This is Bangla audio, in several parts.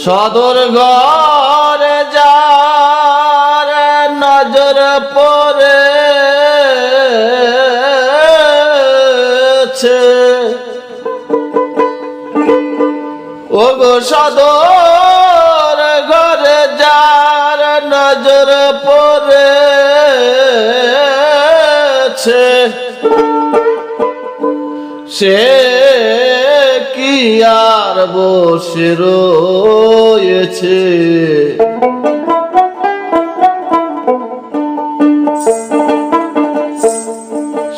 সদর ঘরে যার নজর পড়েছে ও গো সদর ঘরে যার নজর পড়েছে সে কি আর বসে রয়েছে।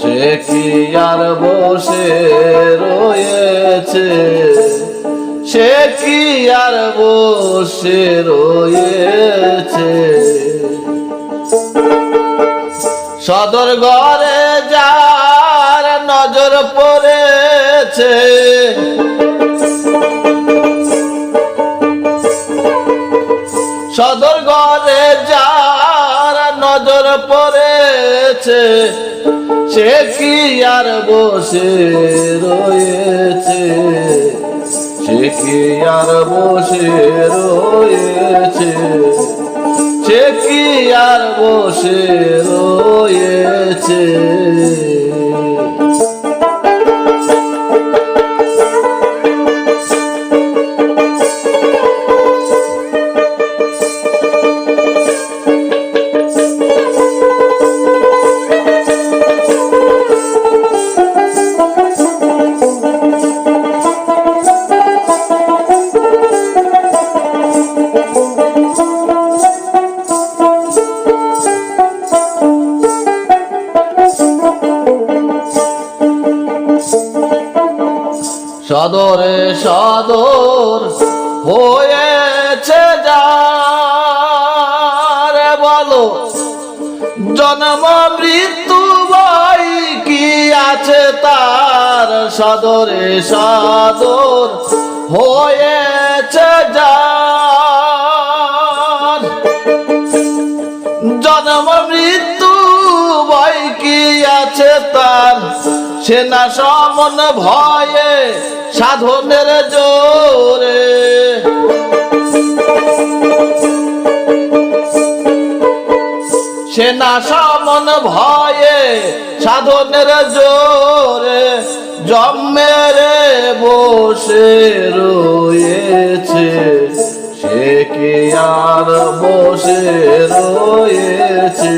সে কি আর বসে রয়েছে? সে কি আর বসে রয়েছে? সদর ঘরে যার নজর পড়েছে। সদর ঘরে যার নজর পড়েছে, সে কি আর বসে রয়েছে? সে কি আর বসে রয়েছে? সে কি আর বসে রয়েছে? জন্ম মৃত্যু বই কি আছে তার সদরে সদর হয়েছে যার জন্ম মৃত্যু বই কি আছে তার? সেনা সমন ভয়ে সাধনের জোরে সেনা সমন ভয়ে সাধনের জোরে জন্মেরে বসে রয়েছে। সে কি আর বসে রয়েছে?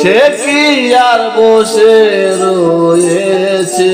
সে কি আর বসে রয়েছে?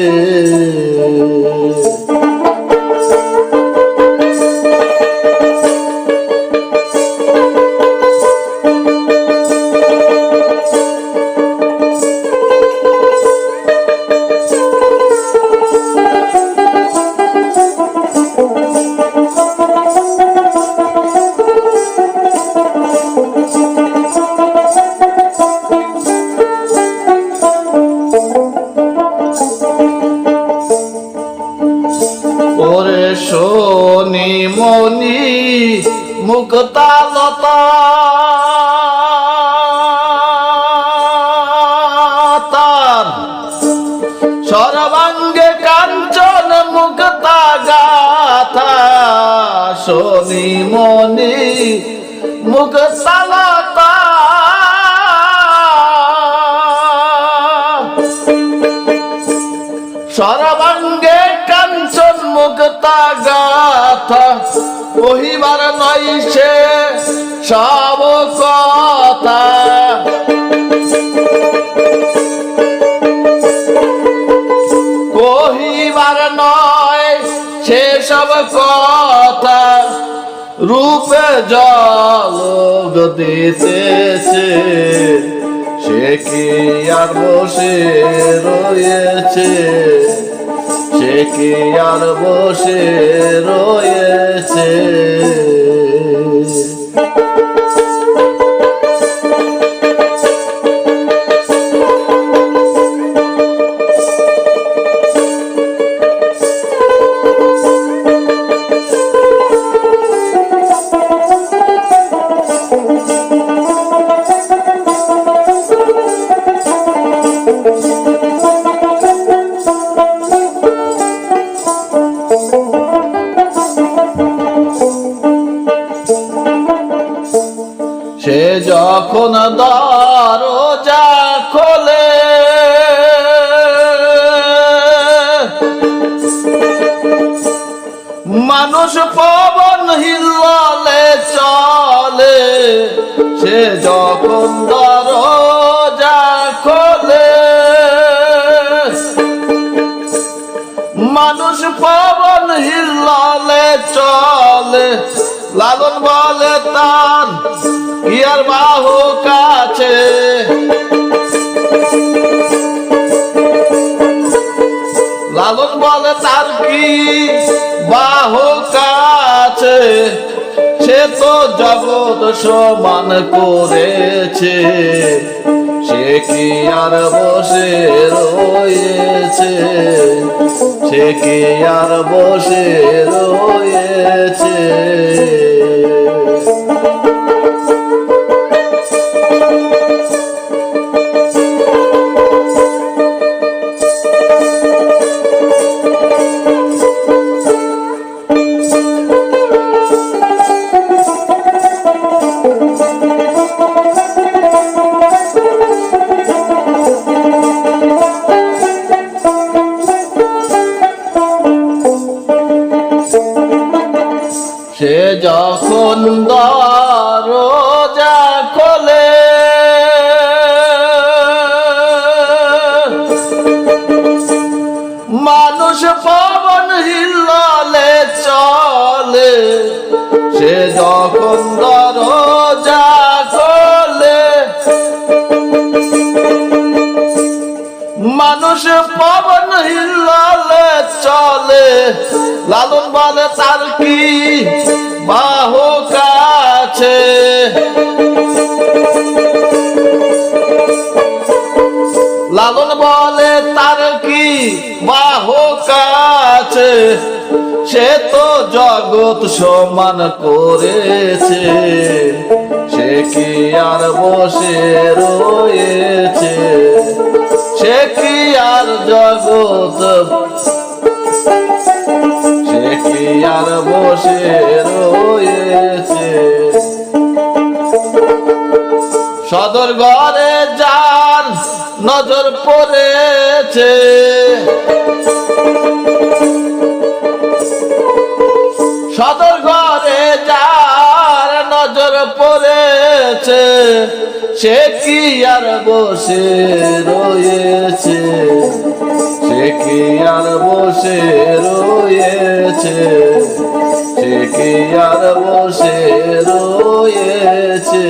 মুক্তালতা তার সর্বাঙ্গে কাঞ্চন মুক্তা গাথা শনি মনি মুক্তালতা সে সব কথা। কহিবার নয় সে সব কথা। রূপে জল দিতেছে, সে কি আর বসে রয়েছে? সে কি আর বসে রয়েছে? যখন দরজা খোলে, মানুষ পবন হিললে চলে, সে যখন দরজা খোলে, মানুষ পবন হিললে চলে, লালন বলে তার ইয়ার বাহু কাছে। লালন বলে তার কি বাহু কাছে? সে তো জগৎ সমান করেছে। সে কি আর বসে রয়েছে? সে কি আর বসে রয়েছে? মানুষ পবন হিললে চলে। লালন বলে তার কি বাহু কাছে? লালন বলে তার কি বাহু কাছে? সে তো জগৎ সমান করেছে। সে কি আর বসে রয়েছে বসে রয়েছে। সদর ঘরে যার নজর পড়েছে। সদর ঘরে যার নজর পড়েছে, সে কি আর বসে রয়েছে? সে কি আর বসে রয়েছে? সে কি আর বসে রয়েছে।